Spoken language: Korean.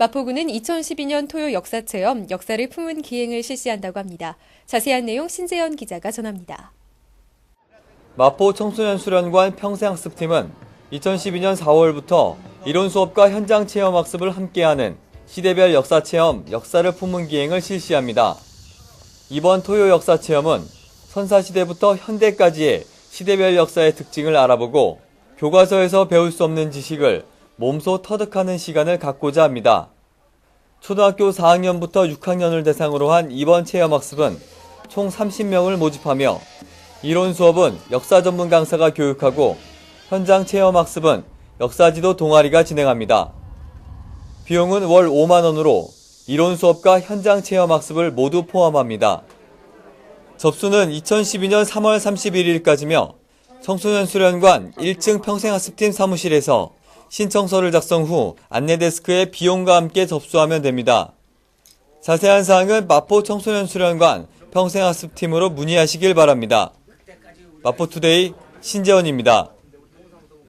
마포구는 2012년 토요 역사체험 역사를 품은 기행을 실시한다고 합니다. 자세한 내용 신재현 기자가 전합니다. 마포 청소년 수련관 평생학습팀은 2012년 4월부터 이론 수업과 현장 체험 학습을 함께하는 시대별 역사 체험 역사를 품은 기행을 실시합니다. 이번 토요 역사 체험은 선사 시대부터 현대까지의 시대별 역사의 특징을 알아보고 교과서에서 배울 수 없는 지식을 몸소 터득하는 시간을 갖고자 합니다. 초등학교 4학년부터 6학년을 대상으로 한 이번 체험학습은 총 30명을 모집하며 이론 수업은 역사 전문 강사가 교육하고 현장 체험학습은 역사지도 동아리가 진행합니다. 비용은 월 5만원으로 이론 수업과 현장 체험학습을 모두 포함합니다. 접수는 2012년 3월 31일까지며 청소년 수련관 1층 평생학습팀 사무실에서 신청서를 작성 후 안내데스크에 비용과 함께 접수하면 됩니다. 자세한 사항은 마포 청소년 수련관 평생학습팀으로 문의하시길 바랍니다. 마포투데이 신재원입니다.